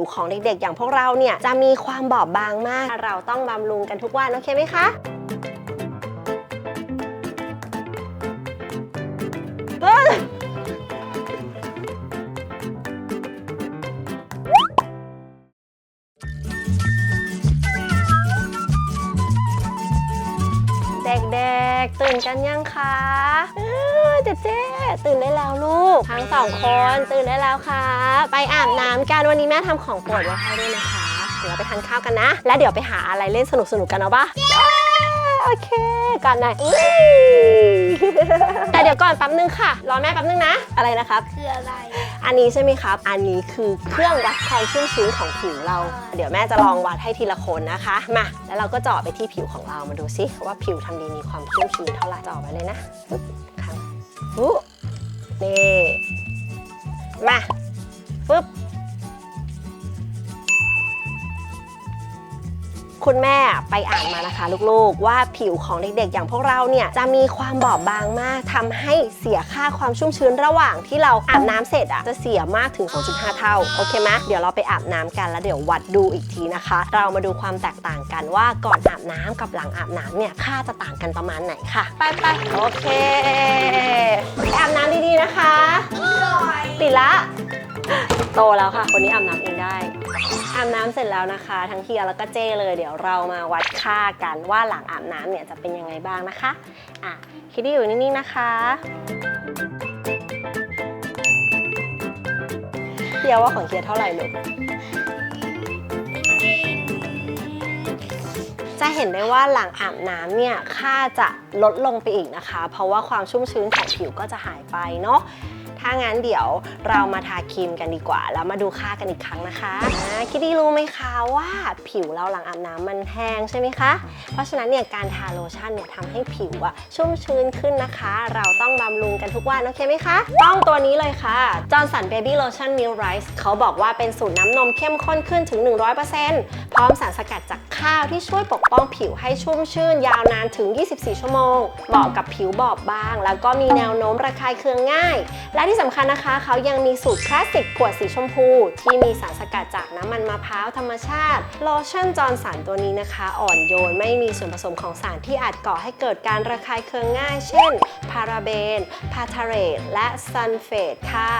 วของเด็กๆ อย่างพวกเราเนี่ยจะมีความบอบบางมาก เราต้องบำรุงกันทุกวันโอเคไหมคะ เด็กๆ ตื่นกันยังคะเอ้ยเจ๊เจ๊ตื่นได้แล้วลูก ทั้งสองคนตื่นได้แล้วค่ะ ไปอาบน้ำกันวันนี้แม่ทำของโปรดไว้ให้ด้วยนะคะ เดี๋ยวเราไปทานข้าวกันนะ แล้วเดี๋ยวไปหาอะไรเล่นสนุกๆกันเอาปะโอเคก่อนหน่อยอุ๊ยแต่เดี๋ยวก่อนแป๊บนึงค่ะ รอแม่แป๊บนึงนะ อะไรนะครับ คืออะไร อันนี้ใช่ไหมครับ อันนี้คือเครื่องวัดความชุ่มชื้นของผิวเรา เดี๋ยวแม่จะลองวัดให้ทีละคนนะคะ มา แล้วเราก็เจาะไปที่ผิวของเรา มาดูซิว่าผิวทำดีมีความชุ่มชื้นเท่าไหร่เจาะไปเลยนะครั้งปุ๊นี่ มา ปึ๊บ คุณแม่ไปอ่านมานะคะลูกๆ ว่าผิวของเด็กๆ อย่างพวกเราเนี่ยจะมีความบอบบางมากทำให้เสียค่าความชุ่มชื้นระหว่างที่เราอาบน้ำเสร็จอะจะเสียมากถึง 2.5 เท่า โอเคไหมเดี๋ยวเราไปอาบน้ำกันแล้วเดี๋ยววัดดูอีกทีนะคะ เรามาดูความแตกต่างกันว่าก่อนอาบน้ำกับหลังอาบน้ำเนี่ยค่าจะต่างกันประมาณไหนค่ะ ไปไปๆโอเคไปอาบน้ำดีๆนะคะติดละ โตแล้วค่ะ คนนี้อาบน้ำเองได้ อาบน้ำเสร็จแล้วนะคะ ทั้งเฮียแล้วก็เจ้เลย เดี๋ยวเรามาวัดค่ากันว่าหลังอาบน้ำเนี่ยจะเป็นยังไงบ้างนะคะ อะ คิดดีอยู่นิ่งๆนะคะ เฮียว่าของเฮียเท่าไหร่ลูก จะเห็นได้ว่าหลังอาบน้ำเนี่ยค่าจะลดลงไปอีกนะคะ เพราะว่าความชุ่มชื้นของผิวก็จะหายไปเนาะ ถ้างั้นเดี๋ยวเรามาทาครีมกันดีกว่า แล้วมาดูค่ากันอีกครั้งนะคะอ่าคิดดีรู้ไหมคะว่าผิวเราหลังอาบน้ำมันแห้งใช่ไหมคะ เพราะฉะนั้นเนี่ยการทาโลชั่นเนี่ยทำให้ผิวอะชุ่มชื้นขึ้นนะคะ เราต้องบำรุงกันทุกวันโอเคไหมคะ ต้องตัวนี้เลยค่ะ Johnson Baby Lotion Milk Rice เขาบอกว่าเป็นสูตรน้ำนมเข้มข้นขึ้นถึง 100%พร้อมสารสกัดจากข้าวที่ช่วยปกป้องผิวให้ชุ่มชื่น ยาวนานถึง 24 ชั่วโมง เหมาะกับผิวบอบบาง แล้วก็มีแนวโน้มระคายเคืองง่าย และที่สำคัญนะคะเขายังมีสูตรคลาสสิกขวดสีชมพู ที่มีสารสกัดจากน้ำมันมะพร้าวธรรมชาติโลชั่นจอนสารตัวนี้นะคะ อ่อนโยนไม่มีส่วนผสมของสารที่อาจก่อให้เกิดการระคายเคืองง่าย เช่น พาราเบน พาทาเรตและซัลเฟตค่ะ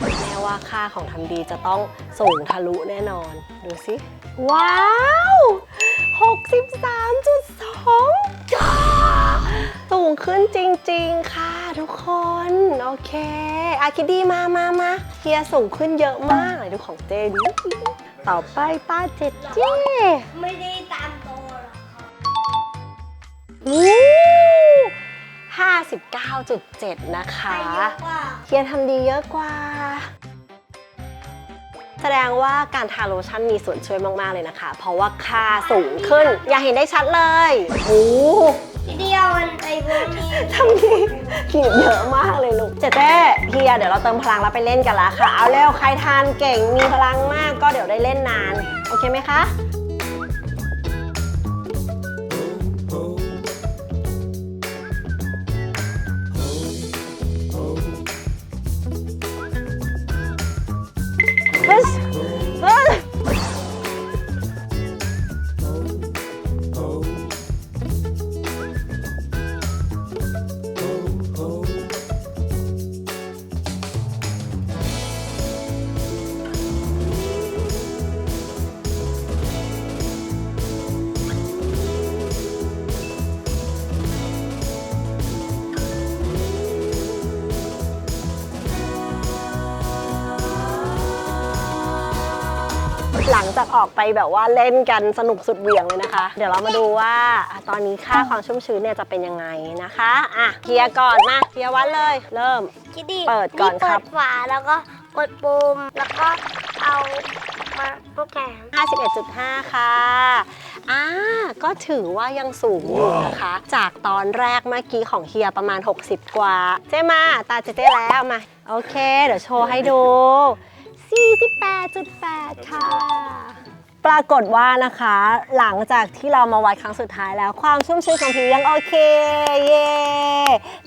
แม้ว่าค่าของทำดีจะต้องสูงทะลุแน่นอน ดูสิ ว้าว 63.2จ้าสูงขึ้นจริงๆค่ะทุกคน โอเค อาคิดดีมามามาเฮียสูงขึ้นเยอะมากเลยดูของเจดิต่อไปตาเจเจ ไม่ได้ตามโตห 59.7 นะคะใครเยอะกว่าเฮียทำดีเยอะกว่า แสดงว่าการทาโลชั่นมีส่วนช่วยมาก ๆ เลยนะคะ เพราะว่าค่าสูงขึ้น อย่าเห็นได้ชัดเลยโอ้ทีเดียวมันไอ้พวกนี้ทำดีขีดเยอะมากเลยลูก เจ๊เต้เฮียเดี๋ยวเราเติมพลังแล้วไปเล่นกันละค่ะ เอาเร็วใครทานเก่งมีพลังมากก็เดี๋ยวได้เล่นนาน โอเคไหมคะ หลังจากออกไปแบบว่าเล่นกันสนุกสุดเหวี่ยงเลยนะคะ เดี๋ยวเรามาดูว่าอะตอนนี้ค่าความชุ่มชื้นเนี่ยจะเป็นยังไงนะคะอะเคลียร์ก่อนมาเคลียร์วัดเลย เริ่ม คิดดีเปิดก่อนครับ เปิดฝาแล้วก็กดปุ่มแล้วก็เอามาโปรแกรม51.5 ค่ะอ่าก็ถือว่ายังสูงอยู่นะคะ จากตอนแรกเมื่อกี้ของเฮียประมาณ 60 กว่า เจ๊มา ตาเจ๊เจ๊แล้วมา โอเค เดี๋ยวโชว์ให้ดู 48.8 ค่ะ ปรากฏว่านะคะ หลังจากที่เรามาวัดครั้งสุดท้ายแล้ว ความชุ่มชื้นของผิวยังโอเค เย่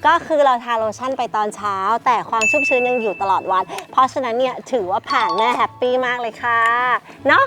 ก็คือเราทาโลชั่นไปตอนเช้า แต่ความชุ่มชื้นยังอยู่ตลอดวัน เพราะฉะนั้นเนี่ยถือว่าผ่านแม่แฮปปี้มากเลยค่ะ เนาะ